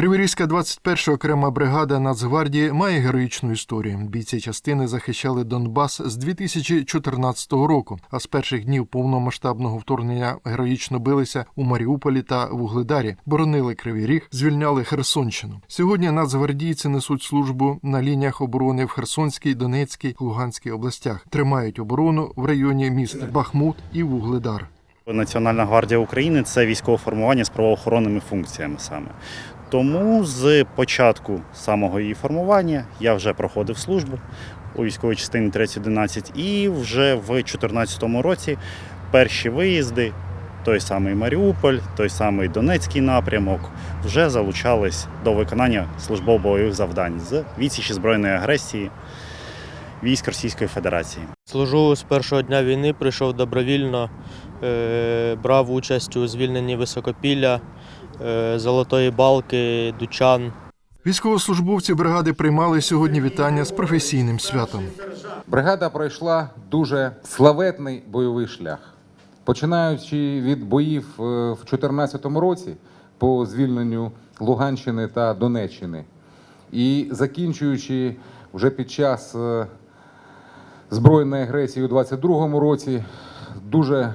Криворізька 21 окрема бригада Нацгвардії має героїчну історію. Бійці частини захищали Донбас з 2014 року, а з перших днів повномасштабного вторгнення героїчно билися у Маріуполі та Вугледарі, боронили Кривий Ріг, звільняли Херсонщину. Сьогодні нацгвардійці несуть службу на лініях оборони в Херсонській, Донецькій, Луганській областях, тримають оборону в районі міст Бахмут і Вугледар. Національна гвардія України це військове формування з правоохоронними функціями саме. Тому з початку самого її формування я вже проходив службу у військовій частині 311 і вже в 2014 році перші виїзди, той самий Маріуполь, той самий Донецький напрямок, вже залучались до виконання службово-бойових завдань з відсічі збройної агресії військ Російської Федерації. Служу з першого дня війни, прийшов добровільно, е, брав участь у звільненні Високопілля, Золотої Балки, Дучан. Військовослужбовці бригади приймали сьогодні вітання з професійним святом. Бригада пройшла дуже славетний бойовий шлях. Починаючи від боїв е, в 2014 році по звільненню Луганщини та Донеччини, і закінчуючи вже під час е, збройної агресії у 2022 році дуже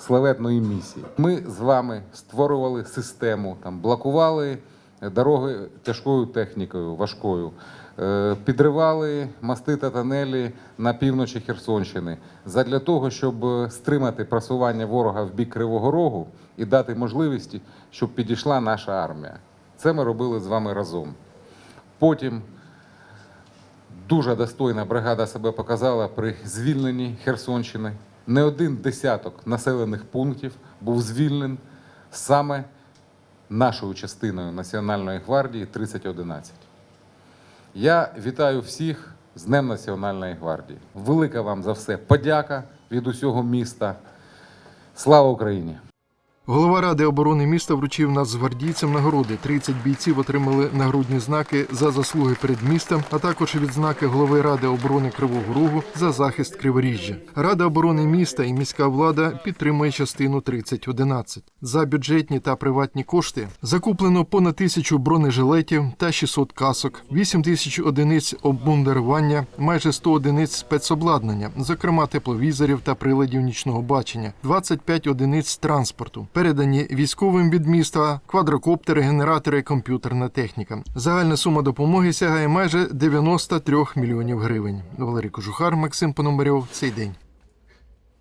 славетної місії. Ми з вами створювали систему, там блокували дороги тяжкою технікою, важкою, е, підривали мости та тонелі на півночі Херсонщини задля того, щоб стримати просування ворога в бік Кривого Рогу і дати можливість, щоб підійшла наша армія. Це ми робили з вами разом. Потім дуже достойна бригада себе показала при звільненні Херсонщини. Не один десяток населених пунктів був звільнений саме нашою частиною Національної гвардії 3011. Я вітаю всіх з Днем Національної гвардії. Велика вам за все подяка від усього міста. Слава Україні! Голова ради оборони міста вручив нацгвардійцям нагороди. 30 бійців отримали нагрудні знаки за заслуги перед містом, а також відзнаки голови ради оборони Кривого Рогу за захист Криворіжжя. Рада оборони міста і міська влада підтримує частину 3011. За бюджетні та приватні кошти закуплено понад тисячу бронежилетів та 600 касок, 8 тисяч одиниць обмундирування, майже 100 одиниць спецобладнання, зокрема тепловізорів та приладів нічного бачення, 25 одиниць транспорту. Передані військовим від міста квадрокоптери, генератори, комп'ютерна техніка. Загальна сума допомоги сягає майже 93 мільйонів гривень. Валерій Кожухар, Максим Пономарьов. Цей день.